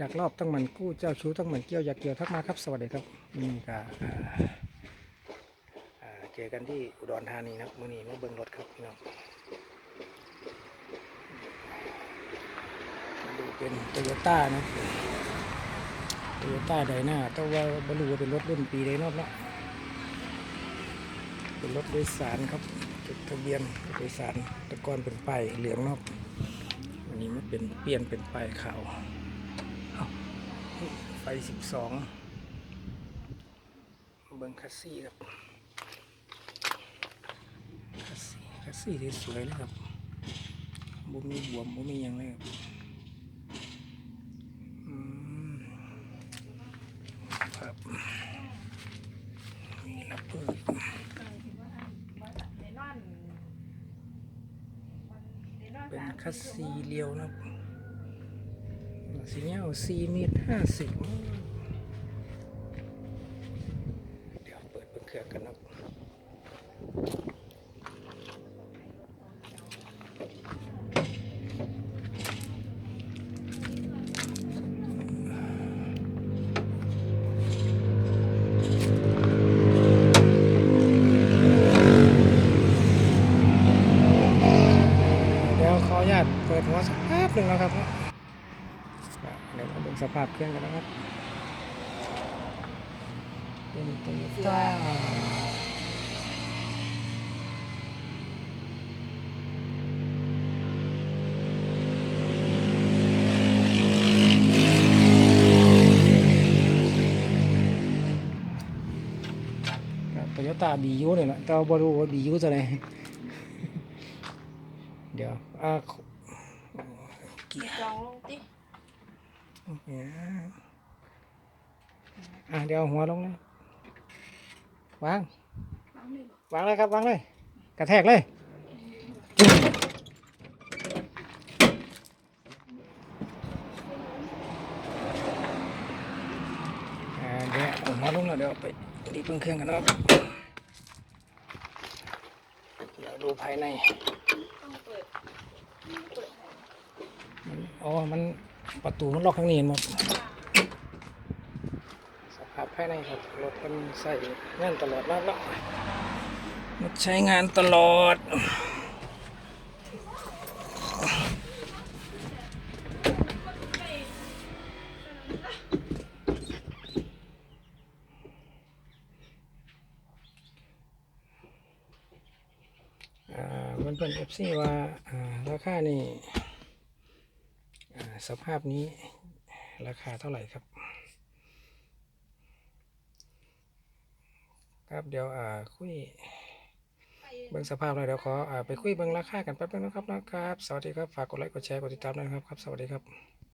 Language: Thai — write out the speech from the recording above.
ดักรอบต้องหมันกู้เจ้าชู้ต้องหมันเกี่ยวอยากเกี่ยวทักมาครับ สวัสดีครับนี่ก็อ่าอ่าเจอกันที่อุดรธานีนะครับมื่อนี้มาเบิ่งรถครับพี่น้องดูเป็นโตโยต้านะโตโยต้าไดหน้าแต่ว่าบรรลุว่าเป็นรถรุ่นปีไดนอกเนาะเป็นรถโดยสารครับจดทะเบียนโดยสารต่ก่อนเป็นไปเหลืองนาะวันนี้มันเป็นเปลี่ยนเป็นไปขาว ไฟสิบสองเบิ้งคัสซี่ครับคัสซี่คัสซี่ที่สวยเลยครับบุมีบวมบุมีหยังเลยครับอืมครับมีรับเพิ่มเป็นคัสซีเรียวนะครับ สีเงาสี่เมตรห้าสิบเดี๋ยวเปิดเปิดเครื่องกันนะเดี๋ยวขออนุญาตเปิดหัวสักแป๊บหนึ่งนะครับ เดี๋ยวมาดูสภาพเครื่องกันนะครับเป็นโตโยต้าโตโยต้าบียูเนี่ยแหละแต่ว่าบรูว่าบียูจะไหนเดี๋ยวอ่าเกียร์จองลงติเนี่ย อะเดี๋ยวหัวลงเลยวาง วางเลยครับ วางเลย กระแทกเลย อ่าเดี๋ยวเอาหัวลงแล้วเดี๋ยวไปดีเพิ่งเครื่องกันเนาะเดี๋ยวดูภายในต้องเปิดเปิดมันอ๋อ มัน ประตูมันล็อกข้างนี้หมดสภาพภายในครับรถมันใส่งานตลอดมากแล้วมันใช้งานตลอดอ่าเพื่อนเพื่อนเอฟซีว่าราคานี่ สภาพนี้ราคาเท่าไหร่ครับ ครับเดี๋ยวอ่าคุยเบิ่งสภาพเลยเดี๋ยวขออ่าไปคุยเบิ่งราคากันแป๊บนึงนะครับนะครับ สวัสดีครับ ฝากกดไลค์กดแชร์กดติดตามด้วยนะครับครับ สวัสดีครับ